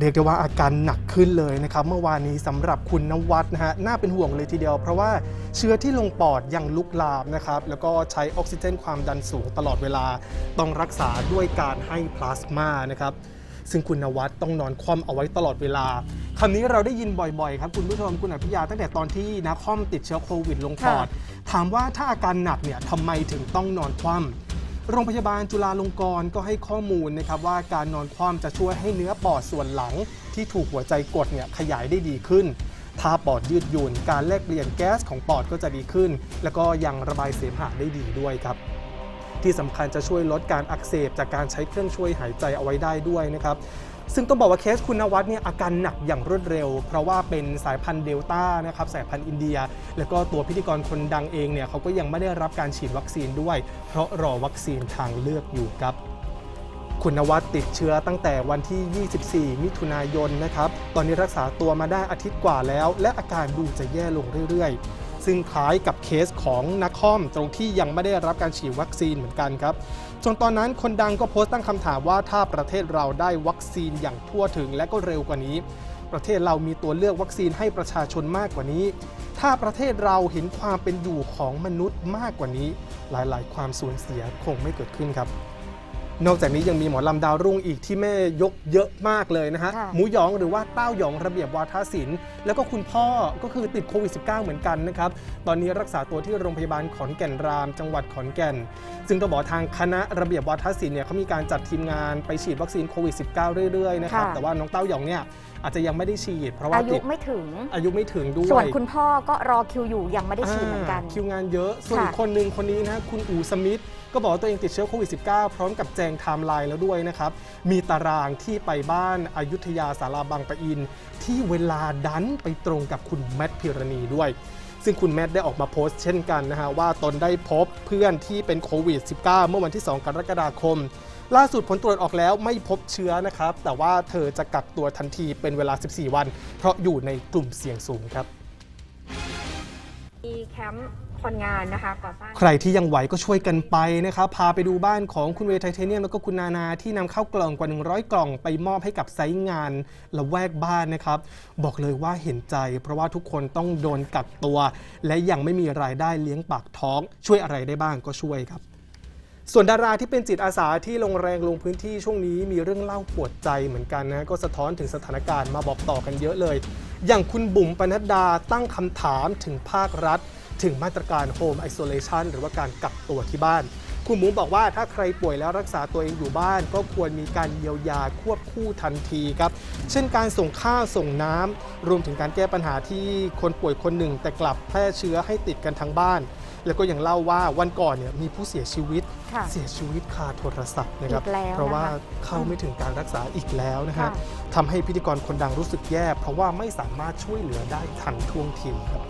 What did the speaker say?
เรียกได้ว่าอาการหนักขึ้นเลยนะครับ เมื่อวานนี้สำหรับคุณนวัดนะฮะน่าเป็นห่วงเลยทีเดียว เพราะว่าเชื้อที่ลงปอดยังลุกลามนะครับ แล้วก็ใช้ออกซิเจนความดันสูงตลอดเวลา ต้องรักษาด้วยการให้พลาสมานะครับ ซึ่งคุณนวัดต้องนอนคว่ำเอาไว้ตลอดเวลาคำนี้เราได้ยินบ่อยๆ ครับคุณผู้ชมคุณอภิยาตั้งแต่ตอนที่นาคอมติดเชื้อโควิดลงปอด ถามว่าถ้าอาการหนักเนี่ยทำไมถึงต้องนอนคว่ำ โรงพยาบาลจุฬาลงกรณ์ก็ให้ข้อมูลนะครับว่าการนอนคว่ำจะช่วยให้เนื้อปอดส่วนหลัง ที่ถูกหัวใจกดเนี่ยขยายได้ดีขึ้น ถ้าปอดยืดหยุ่นการแลกเปลี่ยนแก๊สของปอดก็จะดีขึ้น แล้วก็ยังระบายเสมหะได้ดีด้วยครับที่สำคัญจะช่วยลดการอักเสบจากการใช้เครื่องช่วยหายใจเอาไว้ได้ด้วยนะครับ ซึ่งต้องบอกว่าเคสคุณนวัดเนี่ยอาการหนักอย่างรวดเร็ว เพราะว่าเป็นสายพันธุ์เดลต้านะครับสายพันธุ์อินเดีย แล้วก็ตัวพิธีกรคนดังเองเนี่ยเขาก็ยังไม่ได้รับการฉีดวัคซีนด้วย เพราะรอวัคซีนทางเลือกอยู่ครับคุณนวัดติดเชื้อตั้งแต่วันที่ 24 มิถุนายนนะครับ ตอนนี้รักษาตัวมาได้อาทิตย์กว่าแล้ว และอาการดูจะแย่ลงเรื่อยๆ ซึ่งคล้ายกับเคสของนักคอมตรงที่ยังไม่ได้รับการฉีดวัคซีนเหมือนกันครับจนตอนนั้นคนดังก็โพสต์ตั้งคำถามว่าถ้าประเทศเราได้วัคซีนอย่างทั่วถึงและก็เร็วกว่านี้ ประเทศเรามีตัวเลือกวัคซีนให้ประชาชนมากกว่านี้ ถ้าประเทศเราเห็นความเป็นอยู่ของมนุษย์มากกว่านี้ หลายๆ ความสูญเสียคงไม่เกิดขึ้นครับ นอกจากนี้ยังมีหมอลำดาวรุ่งอีกที่แม่ยกเยอะมากเลยนะฮะ ค่ะหมูหยองหรือว่าเต้าหยองระเบียบวาทศิลป์แล้วก็คุณพ่อก็คือติดโควิด -19 เหมือนกันนะครับ ตอนนี้รักษาตัวที่โรงพยาบาลขอนแก่นราม จังหวัดขอนแก่น ซึ่งต้องบอกทางคณะระเบียบวาทศิลป์เนี่ยเขามีการจัดทีมงานไปฉีดวัคซีนโควิด -19 เรื่อยๆนะครับค่ะ แต่ว่าน้องเต้าหยองเนี่ยอาจจะยังไม่ได้ฉีด เพราะว่าอายุติดไม่ถึง อายุไม่ถึงด้วยส่วนคุณพ่อก็รอคิวอยู่ยังไม่ได้ฉีดเหมือนกันาคิวงานเยอะ ส่วนค่ะ อีกคนหนึ่งคนนี้นะคุณอูสมิธก็บอกว่าตัวเองติดเชื้อโควิด -19 พร้อมกับแจงไทม์ไลน์แล้วด้วยนะครับ มีตารางที่ไปบ้านอายุทยาสาราบางปะอิน ที่เวลาดันไปตรงกับคุณแมทพิรณีด้วย ซึ่งคุณแมทได้ออกมาโพสต์เช่นกันนะฮะว่าตนได้พบเพื่อนที่เป็นโควิด -19 เมื่อวันที่ 2 กรกฎาคม ล่าสุดผลตรวจออกแล้วไม่พบเชื้อนะครับ แต่ว่าเธอจะกักตัวทันทีเป็นเวลา 14 วัน เพราะอยู่ในกลุ่มเสี่ยงสูงครับ มีแคมป์คนงานนะคะก่อสร้าง ใครที่ยังไหวก็ช่วยกันไปนะครับพาไปดูบ้านของคุณเวย์ไทเทเนียมแล้วก็คุณนานาที่นำเข้ากล่องกว่า 100 กล่องไปมอบให้กับไซต์งานละแวกบ้านนะครับ บอกเลยว่าเห็นใจ เพราะว่าทุกคนต้องโดนกักตัว และยังไม่มีรายได้เลี้ยงปากท้อง ช่วยอะไรได้บ้างก็ช่วยครับ ส่วนดาราที่เป็นจิตอาสาที่ลงแรงลงพื้นที่ช่วงนี้มีเรื่องเล่าปวดใจเหมือนกันนะ ก็สะท้อนถึงสถานการณ์มาบอกต่อกันเยอะเลย อย่างคุณบุ๋มปนัดดาตั้งคำถามถึงภาครัฐ ถึงมาตรการ Home Isolation หรือว่าการกักตัวที่บ้าน คุณหมูบอกว่าถ้าใครป่วยแล้วรักษาตัวเองอยู่บ้าน ก็ควรมีการเยียวยาควบคู่ทันทีครับ เช่นการส่งข้าวส่งน้ำรวมถึงการแก้ปัญหาที่คนป่วยคนหนึ่ง แต่กลับแพร่เชื้อให้ติดกันทั้งบ้าน แล้วก็ยังเล่าว่าวันก่อนเนี่ยมีผู้เสียชีวิตค่ะเสียชีวิตคาโทรศัพท์นะครับ อีกแล้วเพราะว่านะคะเข้าไม่ถึงการรักษาอีกแล้วนะฮะค่ะ ทำให้พิธีกรคนดังรู้สึกแย่ เพราะว่าไม่สามารถช่วยเหลือได้ทันท่วงทีครับ